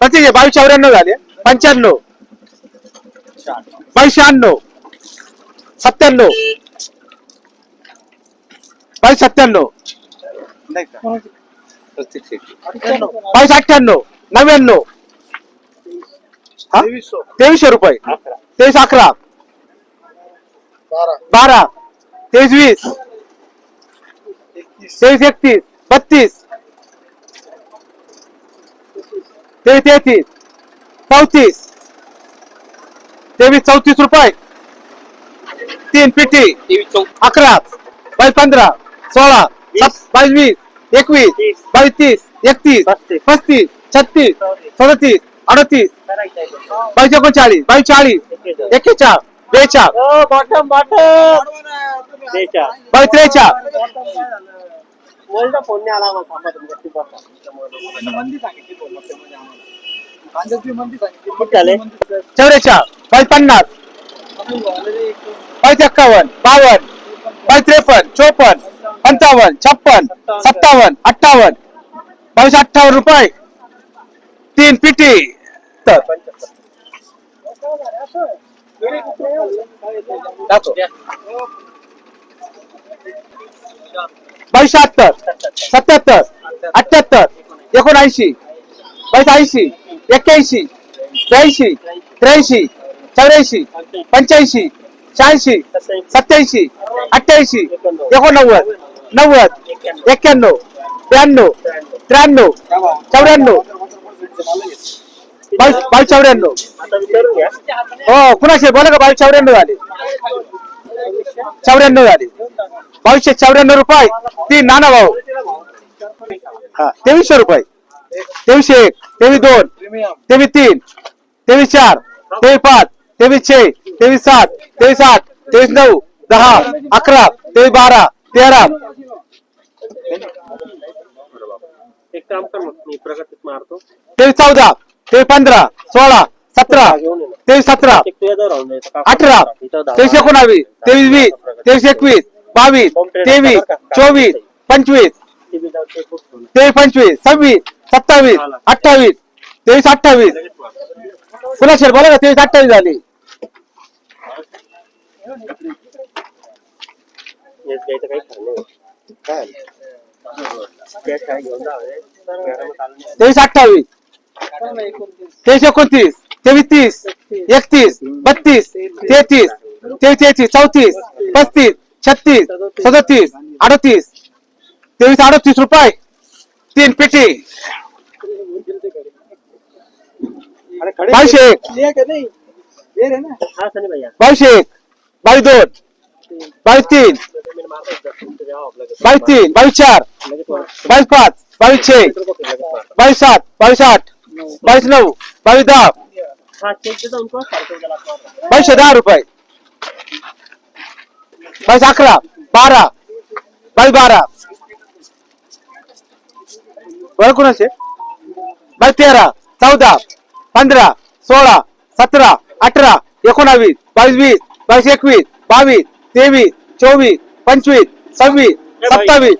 पस्तीस बावीस चौऱ्याण्णव झाले. पंच्याण्णव. बावीस शहाण्णव सत्त्याण्णव बावीस सत्त्याण्णव बावीस अठ्ठ्याण्णव नव्याण्णव. हा? तेवीसशे. रुपये. तेवीस अकरा. बारा. तेवीस वीस. तेवीस एकतीस. बत्तीस. तेवीस तेहतीस. चौतीस. तेवीस चौतीस रुपये. तीन पिटी. अकरा. बावीस पंधरा. सोळा. बावीस वीस. एकवीस. बावीस तीस एकतीस. पस्तीस. छत्तीस. सदतीस अडतीस. बावीस एकोणचाळीस. बावीस चाळीस. एक्केचाळ बेचाळ बॉटम बॉटम त्रेचाळ बोलता फोन नाही आला थांबा चौरेचाळ बावीस पन्नास. बावीस एक्कावन्न. बावन्न. बावीस त्रेपन्न. चोपन्न. पंचावन्न. छप्पन सत्तावन्न. अठ्ठावन्न. बावीस अठ्ठावन्न रुपये. तीन पिटी. तर. बावीस बहात्तर सत्याहत्तर अठ्याहत्तर एकोणऐंशी बावीस ऐंशी एक्क्याऐंशी ब्याऐंशी त्र्याऐंशी चौऱ्याऐंशी पंच्याऐंशी शहाऐंशी सत्याऐंशी अठ्ठ्याऐंशी एकोणनव्वद नव्वद एक्क्याण्णव ब्याण्णव त्र्याण्णव चौऱ्याण्णव. बावीस बावीस चौऱ्याण्णव. हो कुणाशे? बोला का बावीस चौऱ्याण्णव झाले. चौऱ्याण्णव झाले. बावीसशे चौऱ्याण्णव रुपये. तीन नाना भाऊ. हा तेवीसशे रुपये. तेवीसशे एक तेवीस दोन तेवीस तीन तेवीस चार तेवीस पाच तेवीस छे तेवीस सात तेवीस आठ तेवीस नऊ दहा अकरा तेवीस बारा तेरा. एक काम कर मग मी प्रगतीत मारतो. तेवीस चौदा. ते पंधरा सोळा सतरा तेवीस सतरा अठरा तेवीस एकोणावीस तेवीस वीस तेवीस एकवीस बावीस तेवीस चोवीस पंचवीस तेवीस पंचवीस सव्वीस सत्तावीस अठ्ठावीस तेवीस अठ्ठावीस. पुन्हा शेर बोला तेवीस अठ्ठावीस झाली. तेवीस अठ्ठावीस. तेवीस एकोणतीस तेवीस तीस एकतीस बत्तीस तेहतीस तेवीस तेहतीस चौतीस पस्तीस छत्तीस सदतीस अडतीस तेवीस अडतीस रुपये. तीन पेटी. बावीसशे एक. हा एक. बावीस दोन. बावीस तीन. पेमेंट बावीस तीन बावीस चार. लगेच बावीस पाच बावीस छे. बावीस सात बावीस आठ. बावीस नऊ बावीस दहा. हा बावीसशे दहा रुपये. बावीस अकरा बारा बावीस बारा. बरं कोणाचे? बावीस तेरा चौदा पंधरा सोळा सतरा अठरा एकोणावीस बावीस वीस बावीस एकवीस बावीस तेवीस चोवीस पंचवीस सव्वीस सत्तावीस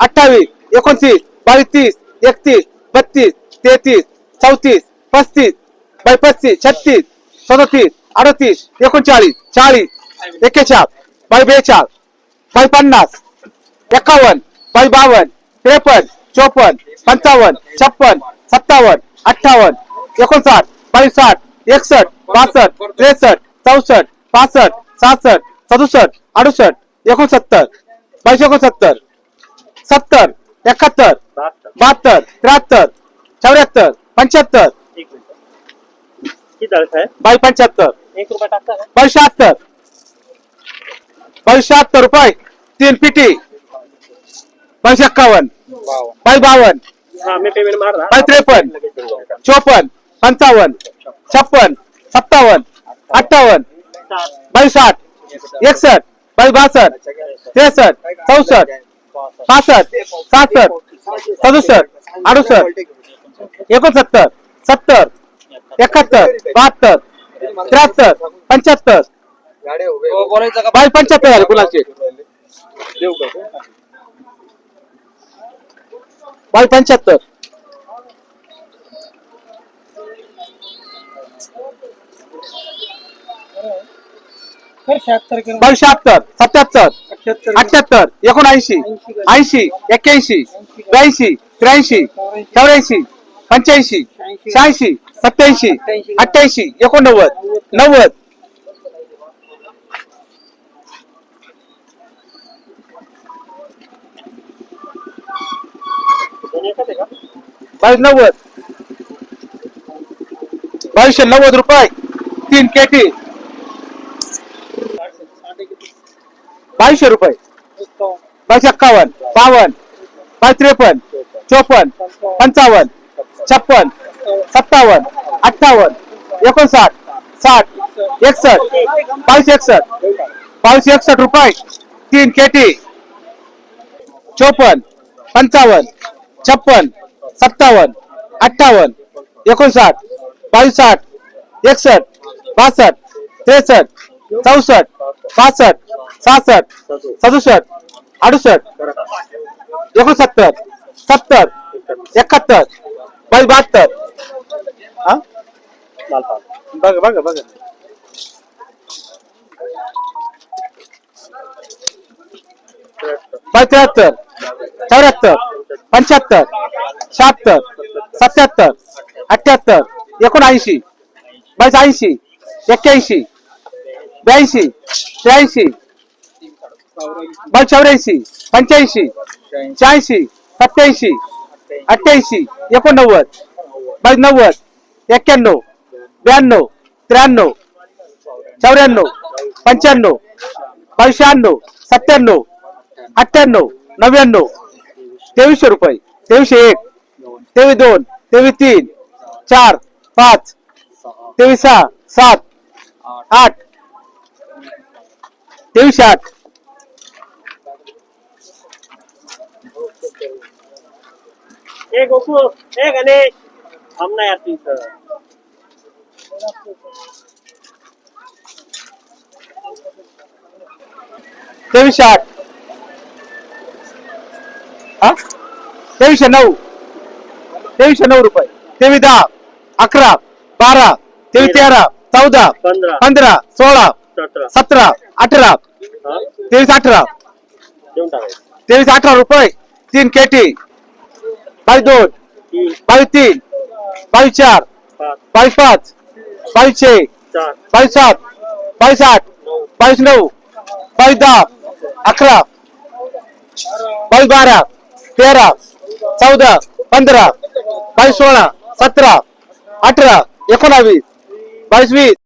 अठ्ठावीस एकोणतीस बावीस तीस एकतीस बत्तीस तेहतीस चौतीस पस्तीस बाय पस्तीस छत्तीस सदतीस अडतीस एकोणचाळीस चाळीस एक्केचाळ बाई बेचाळ बाय पन्नास एकावन्न बाय बावन्न त्रेपन्न चोपन्न पंचावन्न छप्पन सत्तावन्न अठ्ठावन्न एकोणसाठ बावीस एकसष्ट बासष्ट त्रेसष्ट चौसष्ट पासष्ट सहासष्ट सदुसष्ट अडुसष्ट एकोणसत्तर बावीस एकोणसत्तर सत्तर एकाहत्तर बहात्तर त्र्याहत्तर चौऱ्याहत्तर पंच्याहत्तर. एक मिनिट. साहेब? बाई पंच्याहत्तर. एक रुपया टाकता का? बावीस शहात्तर. बावीस शहात्तर रुपये तीन पिटी. एक्कावन्न बाई बावन्न. हा मी पेमेंट मारला बाई त्रेपन्न. चोपन्न. पंचावन्न. छप्पन सत्तावन्न. अठ्ठावन्न. बावीस साठ. एकसष्ट. बावीस बासष्ट. त्रेसष्ट. चौसष्ट. पासष्ट. सहासष्ट. सदुसष्ट. अडुसष्ट. एकोणसत्तर सत्तर एकाहत्तर बहात्तर त्र्याहत्तर पंच्याहत्तर. पंच्याहत्तर झाले कुणाचे? बावीस पंच्याहत्तर. बावीस शहात्तर सत्याहत्तर अठ्याहत्तर एकोणऐंशी ऐंशी एक्क्याऐंशी ब्याऐंशी त्र्याऐंशी चौऱ्याऐंशी पंच्याऐंशी शहाऐंशी. सत्याऐंशी अठ्ठ्याऐंशी एकोणनव्वद नव्वद. बावीस नव्वद. बावीसशे नव्वद रुपये. तीन केटी. बावीसशे रुपये. बावीस एक्कावन्न बावन्न बावीस त्रेपन्न चोपन्न पंचावन्न. छप्पन सत्तावन्न अठ्ठावन्न एकोणसाठ साठ एकसष्ट बावीस एकसष्ट बावीस एकसष्ट रुपये तीन केटी चोपन्न पंचावन्न छप्पन सत्तावन्न अठ्ठावन्न एकोणसाठ बावीसाठ एकसष्ट बासष्ट त्रेसष्ट चौसष्ट पासष्ट सहासष्ट सदुसष्ट अडुसष्ट एकोणसत्तर सत्तर एकाहत्तर बावीस बहात्तर हा? बघा बघा बघा. त्र्याहत्तर. चौऱ्याहत्तर. पंच्याहत्तर. शहात्तर. सत्याहत्तर. अठ्याहत्तर. एकोणऐंशी. बावीस ऐंशी. एक्क्याऐंशी. ब्याऐंशी. त्र्याऐंशी. बावीस चौऱ्याऐंशी. पंच्याऐंशी. शहाऐंशी. सत्याऐंशी. अठ्ठ्याऐंशी. एकोणनव्वद. बावीस नव्वद. एक्क्याण्णव. ब्याण्णव. त्र्याण्णव. चौऱ्याण्णव. पंच्याण्णव. बावीस शहाण्णव. सत्त्याण्णव. अठ्ठ्याण्णव. नव्याण्णव. तेवीसशे रुपये. तेवीसशे एक. तेवीस दोन. तेवीस तीन. चार. पाच. तेवीस सहा. सात. आठ. तेवीसशे आठ. ए गोकू ए गणेश. थांब ना यार तू इथं तेवीसशे आठ हा तेवीसशे नऊ तेवीसशे नऊ रुपये. तेवीस दहा अकरा बारा तेवीस तेरा चौदा पंधरा. पंधरा सोळा सतरा. सतरा अठरा. हा? तेवीस अठरा. देऊन टाकायचं. तेवीस अठरा रुपये तीन केटी. बावीस दोन तीन बावीस तीन बावीस चार पाच बावीस पाच बावीस छे बावीस सात बावीस आठ नऊ बावीस नऊ बावीस दहा अकरा बावीस बारा तेरा चौदा पंधरा बावीस सोळा सतरा अठरा एकोणावीस बावीस वीस